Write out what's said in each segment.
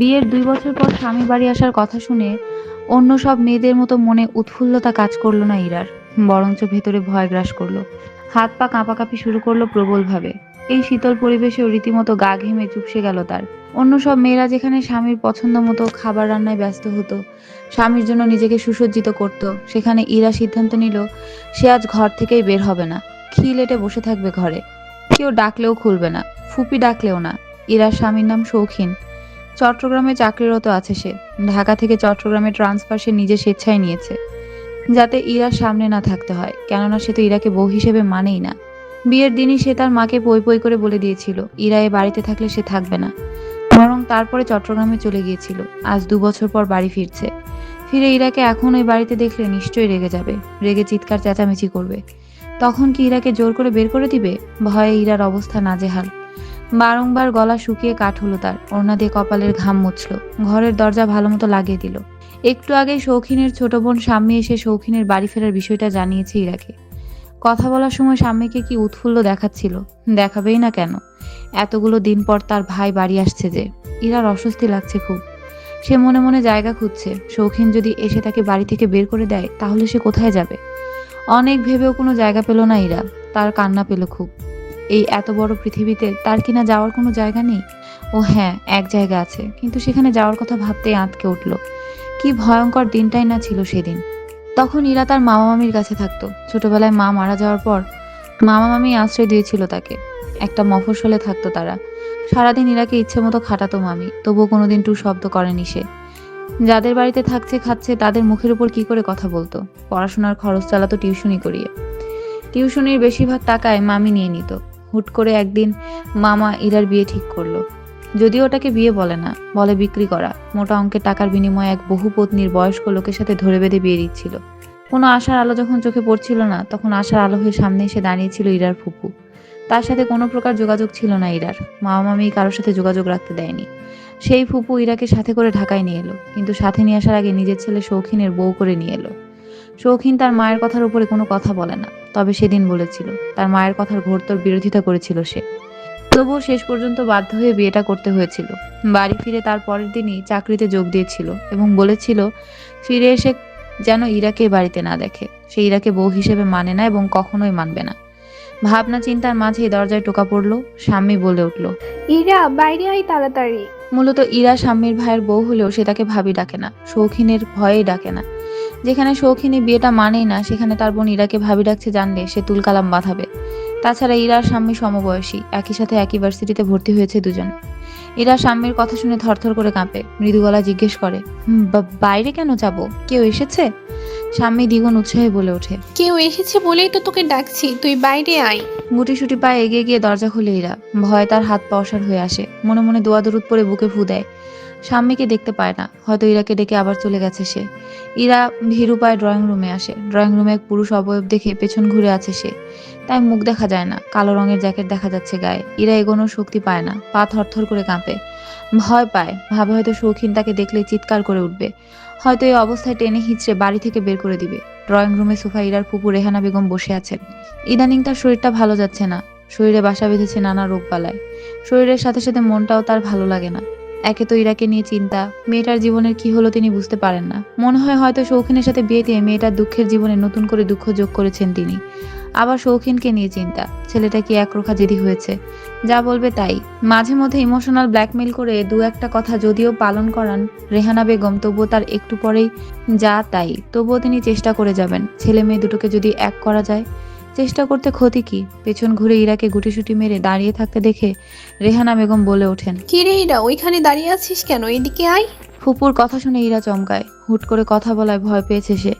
বিয়ের দুই বছর পর স্বামী বাড়ি আসার কথা শুনে অন্য সব মেয়েদের মতো মনে উৎফুল্লতা কাজ করল না ইরার। বরঞ্চ ভেতরে ভয় গ্রাস করল। হাত পা কাঁপাকাঁপি শুরু করল প্রবলভাবে। এই শীতল পরিবেশেও রীতিমতো গা ঘেমে চুপসে গেল তার। অন্য সব মেয়েরা যেখানে স্বামীর পছন্দ মতো খাবার রান্নায় ব্যস্ত হতো, স্বামীর জন্য নিজেকে সুসজ্জিত করত, সেখানে ইরা সিদ্ধান্ত নিল, সে আজ ঘর থেকেই বের হবে না। খিলেটে বসে থাকবে ঘরে। কেউ ডাকলেও খুলবে না, ফুপি ডাকলেও না। ইরার স্বামীর নাম শৌখিন। চট্টগ্রামে চাকরিরত আছে সে। ঢাকা থেকে চট্টগ্রামে ট্রান্সফার সে নিজে স্বেচ্ছায় নিয়েছে। যাতে ইরার সামনে না থাকতে হয়, কেননা সে তো ইরাকে বউ হিসেবে মানেই না। বিয়ের দিনই সে তার মাকে পই পই করে বলে দিয়েছিল, ইরা এ বাড়িতে থাকলে সে থাকবে না। বরং তারপরে চট্টগ্রামে চলে গিয়েছিল। আজ দু বছর পর বাড়ি ফিরছে। ফিরে ইরাকে এখন ওই বাড়িতে দেখলে নিশ্চয়ই রেগে যাবে। রেগে চিৎকার চেঁচামেচি করবে। তখন কি ইরাকে জোর করে বের করে দিবে? ভয়ে ইরার অবস্থা নাজেহাল। বারংবার গলা শুকিয়ে কাঠ হলো তার। ওড়না দিয়ে কপালের ঘাম মুছল। ঘরের দরজা ভালো মতো লাগিয়ে দিল। একটু আগে শৌখিনের ছোট বোন সাম্মী এসে শৌখিনের বাড়ি ফেরার বিষয়টা জানিয়েছে ইরাকে। কথা বলার সময় সাম্মীকে কি উৎফুল্ল দেখাচ্ছিল? দেখাবেই না কেন? এতগুলো দিন পর তার ভাই বাড়ি আসছে যে। ইরার অস্বস্তি লাগছে খুব। সে মনে মনে জায়গা খুঁজছে। শৌখিন যদি এসে তাকে বাড়ি থেকে বের করে দেয়, তাহলে সে কোথায় যাবে? অনেক ভেবেও কোনো জায়গা পেল না ইরা। তার কান্না পেল খুব। এই এত বড় পৃথিবীতে তার কিনা যাওয়ার কোনো জায়গা নেই? ও হ্যাঁ এক জায়গা আছে। কিন্তু সেখানে যাওয়ার কথা ভাবতেই আঁতকে উঠল। কি ভয়ঙ্কর দিনটাই না ছিল সেদিন। তখন ইরা তার মামা মামির কাছে থাকতো। ছোটবেলায় মা মারা যাওয়ার পর মামা মামি আশ্রয় দিয়েছিল তাকে। একটা মফস্বলে থাকতো তারা। সারাদিন ইরাকে ইচ্ছে মতো খাটাতো মামি। তবুও কোনোদিন টু শব্দ করেনি সে। যাদের বাড়িতে থাকছে, খাচ্ছে, তাদের মুখের উপর কি করে কথা বলতো? পড়াশোনার খরচ চালাতো টিউশনি করিয়ে। টিউশনির বেশিরভাগ টাকায় মামি নিয়ে নিত। হুট করে একদিন মামা ইরার বিয়ে ঠিক করল। যদিও ওটাকে বিয়ে বলে না, বলে বিক্রি করা। মোটা অঙ্কের টাকার বিনিময়ে এক বহু পত্নীর বয়স্ক লোকের সাথে ধরে বেঁধে বিয়ে দিচ্ছিল। কোনো আশার আলো যখন চোখে পড়ছিল না, তখন আশার আলো হয়ে সামনে এসে দাঁড়িয়েছিল ইরার ফুপু। তার সাথে কোনো প্রকার যোগাযোগ ছিল না ইরার। মামা মামি কারোর সাথে যোগাযোগ রাখতে দেয়নি। সেই ফুপু ইরাকে সাথে করে ঢাকায় নিয়ে এলো, কিন্তু সাথে নিয়ে আসার আগে নিজের ছেলে শৌখিনের বউ করে নিয়ে এলো। শৌখিন তার মায়ের কথার উপরে কোনো কথা বলে না। তবে সেদিন বলেছিল তার মায়ের কথার ঘোরতর বিরোধিতা করেছিল সে। তবুও শেষ পর্যন্ত বাধ্য হয়ে বিয়েটা করতে হয়েছিল। বাড়ি ফিরে তার পরের দিনই চাকরিতে যোগ দিয়েছিল এবং বলেছিল ফিরে এসে যেন ইরাকে বাড়িতে না দেখে। সে ইরাকে বউ হিসেবে মানে না এবং কখনোই মানবে না। ভাবনা চিন্তার মাঝে দরজায় টোকা পড়ল স্বামী বলে উঠল ইরা বাইরে আয় তাড়াতাড়ি। মূলত ইরা স্বামীর ভাইয়ের বউ হলেও সে তাকে ভাবি ডাকে না শৌখিনের ভয়েই ডাকে না। যেখানে শৌখিনী বিয়েটা মানেই না সেখানে তার বোন ইরাকে ভাবি ডাকছে জানলে সে তুলকালাম বাঁধাবে। তাছাড়া ইরার স্বামী সমবয়সী একই সাথে একই ভার্সিটিতে ভর্তি হয়েছে দুজন। ইরা স্বামীর কথা শুনে থরথর করে কাঁপে মৃদু গলা জিজ্ঞেস করে "হুম, বা- বাইরে কেন যাব? কেউ এসেছে? স্বামী দ্বিগুণ উৎসাহে বলে ওঠে কেউ এসেছে বলেই তো তোকে ডাকছি তুই বাইরে আয়। গুটিসুটি পায়ে এগিয়ে গিয়ে দরজা খুলে ইরা ভয়ে তার হাত পা অসাড় হয়ে আসে মনে মনে দোয়া দরুদ পরে বুকে ফু দেয়। স্বামীকে দেখতে পায় না। হয়তো ইরাকে ডেকে আবার চলে গেছে সে। ইরা ভীরু পায়ে ড্রয়িং রুমে আসে। ড্রয়িং রুমে এক পুরুষ অবয়ব দেখে পেছন ঘুরে আছে সে। তাই মুখ দেখা যায় না। কালো রঙের জ্যাকেট দেখা যাচ্ছে গায়ে। ইরা এগোনোর শক্তি পায় না। পা থরথর করে কাঁপে। ভয় পায়। ভাবে হয়তো শৌখিন তাকে দেখলে চিৎকার করে উঠবে। হয়তো এই অবস্থায় টেনে হিচড়ে বাড়ি থেকে বের করে দিবে। ড্রয়িং রুমে সোফা ইরার ফুপু রেহানা বেগম বসে আছেন। ইদানিং তার শরীরটা ভালো যাচ্ছে না। শরীরে বাসা বেঁধেছে নানা রোগ বালায় শরীরের সাথে সাথে মনটাও তার ভালো লাগে না। একে তো ইরাকে নিয়ে চিন্তা। মেয়েটার জীবনের কি হলো তিনি বুঝতে পারেন না। মনে হয় হয়তো শৌখিনের সাথে বিয়ে দিয়ে মেয়েটার দুঃখের জীবনে নতুন করে দুঃখ যোগ করেছেন তিনি। আবার শৌখিনকে নিয়ে চিন্তা। ছেলেটা কি একরোখা জেদি হয়েছে? যা বলবে তাই। মাঝে মধ্যে ইমোশনাল ব্ল্যাকমেল করে দু একটা কথা যদিও পালন করান রেহানা বেগম, তবুও তার একটু পরেই যা তাই। তবুও তিনি চেষ্টা করে যাবেন। ছেলে মেয়ে দুটোকে যদি এক করা যায় চেষ্টা করতে ক্ষতি কি? পেছন ঘুরে ইরাকে গুটিসুটি মেরে দাঁড়িয়ে থাকতে দেখে রেহানা বেগম বলে ওঠেন কি রে ইরা ওইখানে দাঁড়িয়ে আছিস কেন? এদিকে আয়। ফুপুর কথা শুনে ইরা চমকায়। হুট করে কথা বলায় ভয় পেয়েছে সে।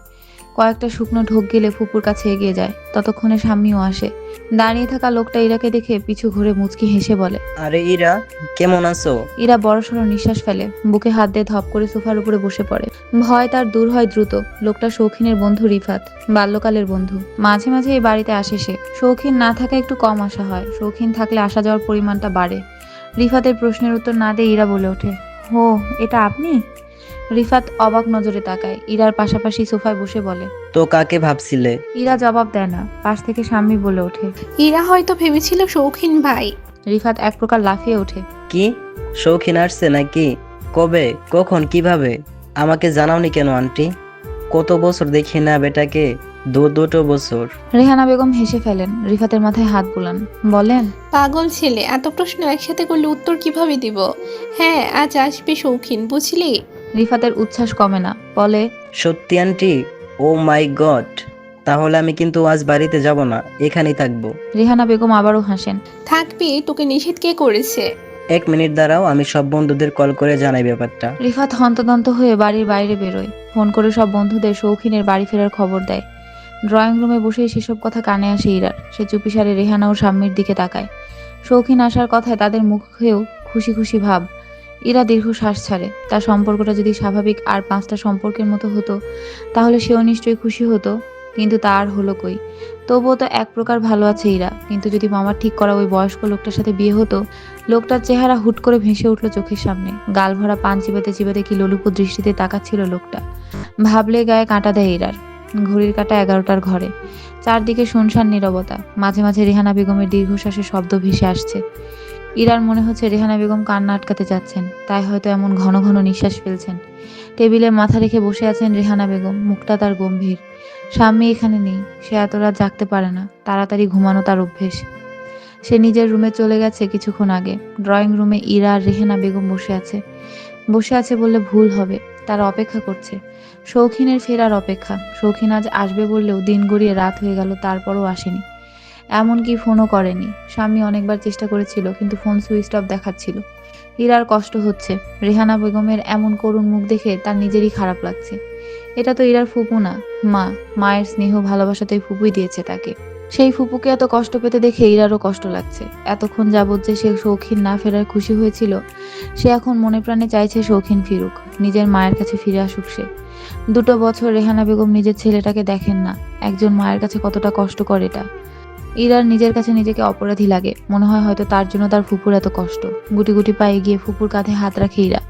কয়েকটা শুকনো ঢোক গেলে ফুপুর কাছে এগিয়ে যায়। ততক্ষণে স্বামীও আসে। দাঁড়িয়ে থাকা লোকটা ইরাকে দেখে পিছু ঘুরে মুচকি হেসে বলে আরে ইরা কেমন আছো? ইরা বড়সড় নিঃশ্বাস ফেলে বুকে হাত দিয়ে ধপ করে সোফার উপরে বসে পড়ে। ভয় তার দূর হয় দ্রুত। লোকটা শৌখিনের বন্ধু রিফাত বাল্যকালের বন্ধু। মাঝে মাঝে এই বাড়িতে আসে সে। শৌখিন না থাকা একটু কম আসা হয়। শৌখিন থাকলে আসা যাওয়ার পরিমাণটা বাড়ে। রিফাতের প্রশ্নের উত্তর না দিয়ে ইরা বলে ওঠে হো এটা আপনি? রিফাত অবাক নজরে তাকায়। ইরার পাশাপাশি সোফায় বসে বলে তো কাকে ভাবছিলে? ইরা জবাব দেয় না। পাশ থেকে স্বামী বলে ওঠে ইরা হয়তো ভেবেছিল শৌখিন ভাই। রিফাত এক প্রকার লাফিয়ে ওঠে কি? শৌখিন আসছে নাকি? কবে? কখন? কীভাবে? আমাকে জানাওনি কেন আন্টি? কত বছর দেখি না বেটাকে দু দুটো বছর। রেহানা বেগম হেসে ফেলেন রিফাতের মাথায় হাত বুলান। বলেন পাগল ছেলে এত প্রশ্ন একসাথে করলে উত্তর কীভাবে দিব? হ্যাঁ আজ আসবে শৌখিন বুঝলি? রিফাতের উচ্ছ্বাস কমে না বলে সত্যি আন্টি? ও মাই গড! তাহলে আমি কিন্তু আজ বাড়িতে যাব না এখানেই থাকব। রেহানা বেগম আবারও হাসেন থাকবি তোকে নিষেধ কে করেছে? এক মিনিট দাঁড়াও আমি সব বন্ধুদের কল করে জানাই ব্যাপারটা। রিফাত হন্তদন্ত হয়ে বাড়ির বাইরে বেরোয় ফোন করে সব বন্ধুদের শৌখিনের বাড়ি ফেরার খবর দেয়। ড্রয়িং রুমে বসেই সেসব কথা কানে আসে ইরার সে চুপিসারে রেহানা ও সাম্যের দিকে তাকায়। শৌখিন আসার কথায় তাদের মুখেও খুশি খুশি ভাব ইরা দীর্ঘ শ্বাস ছাড়ে। তার সম্পর্কটা যদি স্বাভাবিক আর পাঁচটা সম্পর্কের মতো হতো, তাহলে সেও নিশ্চয়ই খুশি হতো, কিন্তু তার হলো কই? তবুও তো এক প্রকার ভালো আছে ইরা, কিন্তু যদি মামার ঠিক করা ওই বয়স্ক লোকটার সাথে বিয়ে হতো, লোকটার চেহারা হুট করে ভেসে উঠল চোখের সামনে। গাল ভরা পান চিবাতে চিবাতে কি লোলুপ দৃষ্টিতে তাকাচ্ছিল লোকটা। ভাবলে গায়ে কাঁটা দেয় ইরার। ঘড়ির কাঁটা এগারোটার ঘরে। চারদিকে শুনশান নীরবতা। মাঝে মাঝে রেহানা বেগমের দীর্ঘশ্বাসের শব্দ ভেসে আসছে। ইরার মনে হচ্ছে রেহানা বেগম কান্না আটকাতে যাচ্ছেন। তাই হয়তো এমন ঘন ঘন নিঃশ্বাস ফেলছেন। টেবিলে মাথা রেখে বসে আছেন রেহানা বেগম, মুখটা তার গম্ভীর। স্বামী এখানে নেই, সে এত রাত জাগতে পারে না, তাড়াতাড়ি ঘুমানো তার অভ্যেস। সে নিজের রুমে চলে গেছে কিছুক্ষণ আগে। ড্রয়িং রুমে ইরা আর রেহেনা বেগম বসে আছে। বসে আছে বললে ভুল হবে, তারা অপেক্ষা করছে। শৌখিনের ফেরার অপেক্ষা, শৌখিন আজ আসবে বললেও দিন গড়িয়ে রাত হয়ে গেল, তারপরও আসেনি। এমনকি ফোনও করেনি। স্বামী অনেকবার চেষ্টা করেছিল, কিন্তু ফোন সুইচ অফ দেখাচ্ছিল। ইরার কষ্ট হচ্ছে। রেহানা বেগমের এমন করুণ মুখ দেখে তার নিজেরই খারাপ লাগছে। এটা তো ইরার ফুপু না। মা, মায়ের স্নেহ ভালোবাসাতেই ফুপুই দিয়েছে তাকে। সেই ফুপুকে এত কষ্ট পেতে দেখে ইরারও কষ্ট লাগছে। এতক্ষণ যাবৎ যে সে শৌখিন না ফেরার খুশি হয়েছিল, সে এখন মনে প্রাণে চাইছে শৌখিন ফিরুক, নিজের মায়ের কাছে ফিরে আসুক সে। দুটো বছর রেহানা বেগম নিজের ছেলেটাকে দেখেন না। একজন মায়ের কাছে কতটা কষ্টকর এটা। ইরার নিজের কাছে নিজেকে অপরাধী লাগে। মনে হয় হয়তো তার জন্য তার ফুপুর এত কষ্ট। গুটি গুটি পায়ে গিয়ে ফুপুর কাঁধে হাত রাখে ইরা।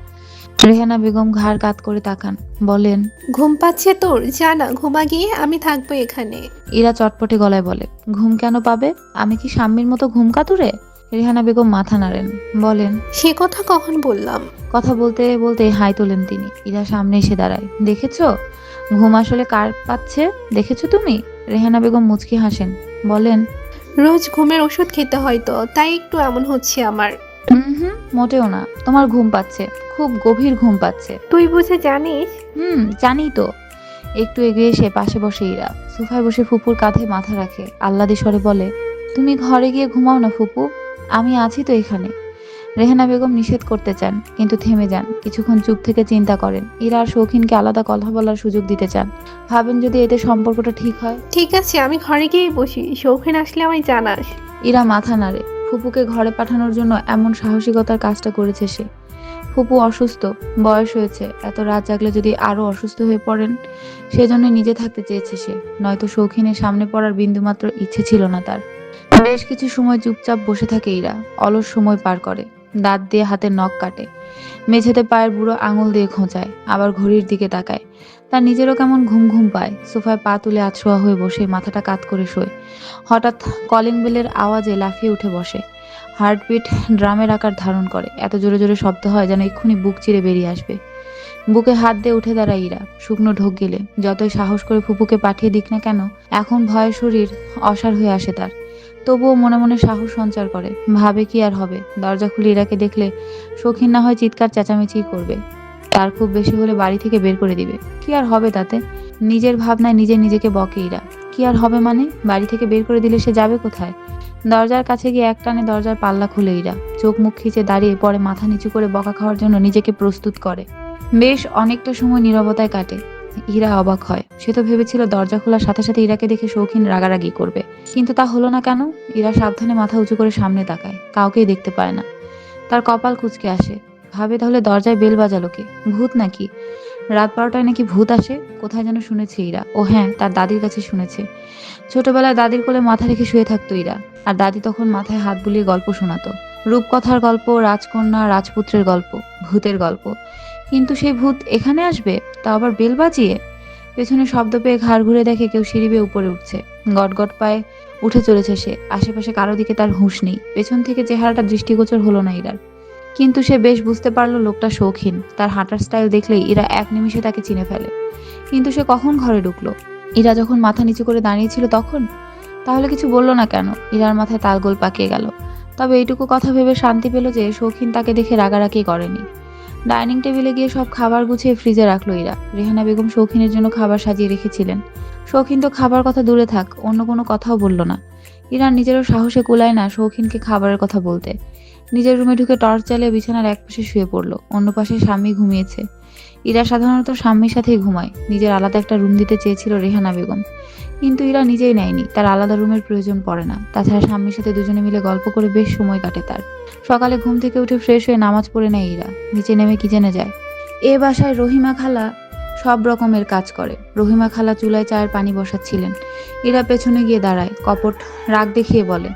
রেহানা বেগম ঘাড় কাত করে তাকান বলেন ঘুম পাচ্ছে তোর জানা ঘুমা গিয়ে আমি থাকব এখানে। ইরা চটপটে গলায় বলে ঘুম কেন পাবে? আমি কি স্বামীর মতো ঘুম কাতুরে রেহানা বেগম মাথা নাড়েন বলেন সে কথা কখন বললাম? কথা বলতে বলতে হাই তোলেন তিনি। ইরা সামনে এসে দাঁড়ায়। দেখেছ? ঘুম আসলে কার পাচ্ছে? দেখেছ তুমি? রেহানা বেগম মুচকি হাসেন বলেন রোজ ঘুমের ওষুধ খেতে হয় তো তাই একটু এমন হচ্ছে আমার। হুম মোটেও না। তোমার ঘুম পাচ্ছে খুব গভীর ঘুম পাচ্ছে। তুই বুঝে জানিস? হুম জানি তো। একটু এগিয়ে এসে পাশে বসে ইরা। সোফায় বসে ফুপুর কাঁধে মাথা রাখে। আল্লাদি স্বরে বলে তুমি ঘরে গিয়ে ঘুমাও না ফুপু। আমি আছি তো এখানে। রেহানা বেগম নিষেধ করতে চান কিন্তু থেমে যান। কিছুক্ষণ চুপ থেকে চিন্তা করেন। ইরা আর শৌখিনকে আলাদা কথা বলার সুযোগ দিতে চান। ভাবেন যদি এতে সম্পর্কটা ঠিক হয়। ঠিক আছে আমি ঘরে গিয়েই বসি। শৌখিন আসলে আমায় জানাস। ইরা মাথা নাড়ে। ফুপুকে ঘরে পাঠানোর জন্য এমন সাহসিকতার কাজটা করেছে সে। ফুপু অসুস্থ বয়স হয়েছে। এত রাত জাগলে যদি আরও অসুস্থ হয়ে পড়েন সেজন্য নিজে থাকতে চেয়েছে সে। নয়তো শৌখিনের সামনে পড়ার বিন্দুমাত্র ইচ্ছে ছিল না তার। বেশ কিছু সময় চুপচাপ বসে থাকে ইরা। অলস সময় পার করে। দাঁত দিয়ে হাতের নখ কাটে। মেঝেতে পায়ের বুড়ো আঙুল দিয়ে খোঁচায়, আবার ঘড়ির দিকে তাকায়। তার নিজেরও কেমন ঘুম ঘুম পায়। সোফায় পা তুলে আতশোয়া হয়ে বসে, মাথাটা কাত করে শোয়। হঠাৎ কলিং বেলের আওয়াজে লাফিয়ে উঠে বসে। হার্টবিট ড্রামের আকার ধারণ করে। এত জোরে জোরে শব্দ হয় যেন এক্ষুনি বুক চিরে বেরিয়ে আসবে। বুকে হাত দিয়ে উঠে দাঁড়ায় ইরা। শুকনো ঢোক গেলে। যতই সাহস করে ফুপুকে পাঠিয়ে দিক না কেন, এখন ভয়ে শরীর অসার হয়ে আসে তার। তবুও মনে মনে সাহস সঞ্চার করে। ভাবে কি আর হবে? দরজা খুলে ইরাকে দেখলে সখিন না হয় চিৎকার চেঁচামেচি করবে। তার খুব বেশি হলে বাড়ি থেকে বের করে দিবে। কি আর হবে তাতে? নিজের ভাবনায় নিজে নিজেকে বকে ইরা। কি আর হবে মানে? বাড়ি থেকে বের করে দিলে সে যাবে কোথায়? দরজার কাছে গিয়ে এক টানে দরজার পাল্লা খুলে ইরা। চোখ মুখ খিচে দাঁড়িয়ে পরে মাথা নিচু করে বকা খাওয়ার জন্য নিজেকে প্রস্তুত করে। বেশ অনেকটা সময় নীরবতায় কাটে। ইরা অবাক হয়। সে তো ভেবেছিল দরজা খোলার সাথে সাথে ইরাকে দেখে শৌখিন রাগারাগি করবে। কিন্তু তা হলো না কেন? ইরা সাবধানে মাথা উঁচু করে সামনে তাকায়। কাউকেই দেখতে পায় না। তার কপাল কুচকে আসে। ভাবে তাহলে দরজায় বেল বাজালো কে? ভূত নাকি? রাত বারোটায় নাকি ভূত আসে? কোথায় যেন শুনেছে ইরা। ও হ্যাঁ তার দাদির কাছে শুনেছে। ছোটবেলায় দাদির কোলে মাথা রেখে শুয়ে থাকতো ইরা। আর দাদি তখন মাথায় হাত বুলিয়ে গল্প শোনাতো। রূপকথার গল্প, রাজকন্যা, রাজপুত্রের গল্প, ভূতের গল্প। কিন্তু সেই ভূত এখানে আসবে? তা আবার বেল বাজিয়ে? পেছনে শব্দ পেয়ে ঘাড় ঘুরে দেখে কেউ সিঁড়ি বেয়ে উপরে উঠছে। গট পায়ে উঠে চলেছে সে। আশেপাশে কারও দিকে তার হুঁশ নেই। পেছন থেকে চেহারাটা দৃষ্টিগোচর হলো না ইরার। কিন্তু সে বেশ বুঝতে পারল লোকটা শৌখিন। তার হাঁটার স্টাইল দেখলেই ইরা এক নিমিষে তাকে চিনে ফেলে। কিন্তু সে কখন ঘরে ঢুকলো? ইরা যখন মাথা নিচু করে দাঁড়িয়েছিল তখন? তাহলে কিছু বলল না কেন? ইরার মাথায় তালগোল পাকিয়ে গেল। তবে এইটুকু কথা ভেবে শান্তি পেল যে শৌখিন তাকে দেখে রাগারাগি করেনি। ডাইনিং টেবিলে গিয়ে সব খাবার গুছিয়ে ফ্রিজে রাখল ইরা। রেহানা বেগম শৌখিনের জন্য খাবার সাজিয়ে রেখেছিলেন। শৌখিন তো খাবার কথা দূরে থাক, অন্য কোনো কথাও বলল না। ইরা নিজেরও সাহসে কুলায় না শৌখিনকে খাবারের কথা বলতে। নিজের রুমে ঢুকে টর্চ জ্বালিয়ে বিছানার এক পাশে শুয়ে পড়ল। অন্য পাশে স্বামী ঘুমিয়েছে। ইরা সাধারণত স্বামীর সাথেই ঘুমায়। নিজের আলাদা একটা রুম দিতে চেয়েছিল রেহানা বেগম। কিন্তু ইরা নিজেই নেয়নি, তার আলাদা রুমের প্রয়োজন পড়ে না। তাছাড়া স্বামীর সাথে দুজনে মিলে গল্প করে বেশ সময় কাটে তার। সকালে ঘুম থেকে উঠে ফ্রেশ হয়ে নামাজ পড়ে নেয় ইরা। নিচে নেমে কি জেনে যায়। এ বাসায় রহিমা খালা সব রকমের কাজ করে। রহিমা খালা চুলায় চায়ের পানি বসাচ্ছিলেন। ইরা পেছনে গিয়ে দাঁড়ায়, কপট রাগ দেখিয়ে বলে